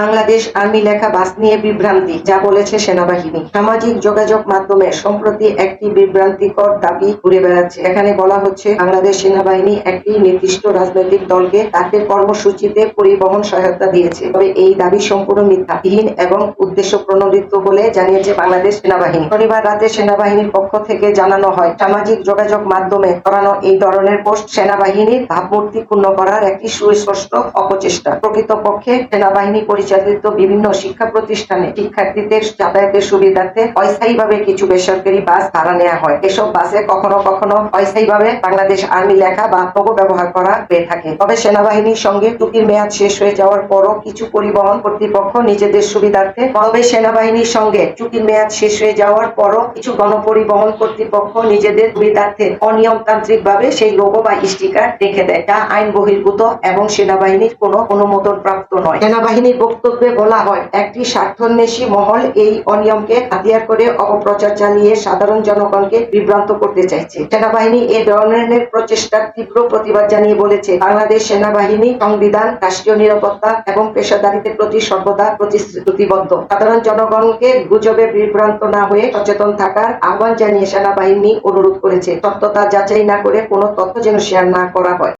Bangladesh army লেখা বাস নিয়ে বিভ্রান্তি, যা বলেছে সেনাবাহিনী। সামাজিক যোগাযোগ মাধ্যমে সম্প্রতি একটি বিভ্রান্তিকর দাবি ঘুরে বেড়াচ্ছে। এখানে বলা হচ্ছে, বাংলাদেশ সেনাবাহিনী একটি নির্দিষ্ট রাজনৈতিক দলকে তাদের কর্মসূচিতে পরিবহন সহায়তা দিয়েছে। তবে এই দাবি সম্পূর্ণ মিথ্যাহীন এবং উদ্দেশ্য প্রণোদিত বলে জানিয়েছে বাংলাদেশ সেনাবাহিনী। শনিবার রাতে সেনাবাহিনীর পক্ষ থেকে জানানো হয়, সামাজিক যোগাযোগ মাধ্যমে করানো এই ধরনের পোস্ট সেনাবাহিনীর ভাবমূর্তি ক্ষুণ্ণ করার একটি সুস্পষ্ট অপচেষ্টা। প্রকৃতপক্ষে সেনাবাহিনী পরিচালিত বিভিন্ন শিক্ষা প্রতিষ্ঠানে শিক্ষার্থীদের যাতায়াতের সুবিধার্থে অস্থায়ীভাবে কিছু বেসরকারি বাস ভাড়া নেওয়া হয়। এসব বাসে কখনো কখনো অস্থায়ীভাবে বাংলাদেশ আর্মি লেখা বা লোগো ব্যবহার করা হয়ে থাকে। তবে সেনাবাহিনীর সঙ্গে চুক্তির মেয়াদ শেষ হয়ে যাওয়ার পরও কিছু পরিবহন কর্তৃপক্ষ নিজেদের সুবিধার্থে তবে সেনাবাহিনীর সঙ্গে চুক্তির মেয়াদ শেষ হয়ে যাওয়ার পরও কিছু গণপরিবহন কর্তৃপক্ষ নিজেদের সুবিধার্থে অনিয়মতান্ত্রিক ভাবে সেই লোগো বা স্টিকার রেখে দেয়, যা আইন বহির্ভূত এবং সেনাবাহিনীর কোনো অনুমোদন প্রাপ্ত নয়। সেনাবাহিনীর বক্তব্যে বলা হয়, একটি স্বার্থন্বেষী মহল এই অনিয়মকে হাতিয়ার করে অপপ্রচার চালিয়ে সাধারণ জনগণকে বিভ্রান্ত করতে চাইছে। সেনাবাহিনী এ ধরনের প্রচেষ্টার তীব্র প্রতিবাদ জানিয়ে বলেছে। বাংলাদেশ সেনাবাহিনী সংবিধান, রাষ্ট্রীয় নিরাপত্তা এবং পেশাদারিত্বের প্রতি সর্বদা প্রতিশ্রুতিবদ্ধ। সাধারণ জনগণকে গুজবে বিভ্রান্ত না হয়ে সচেতন থাকার আহ্বান জানিয়ে সেনাবাহিনী অনুরোধ করেছে। সত্যতা যাচাই না করে কোনো তথ্য যেন শেয়ার না করা হয়।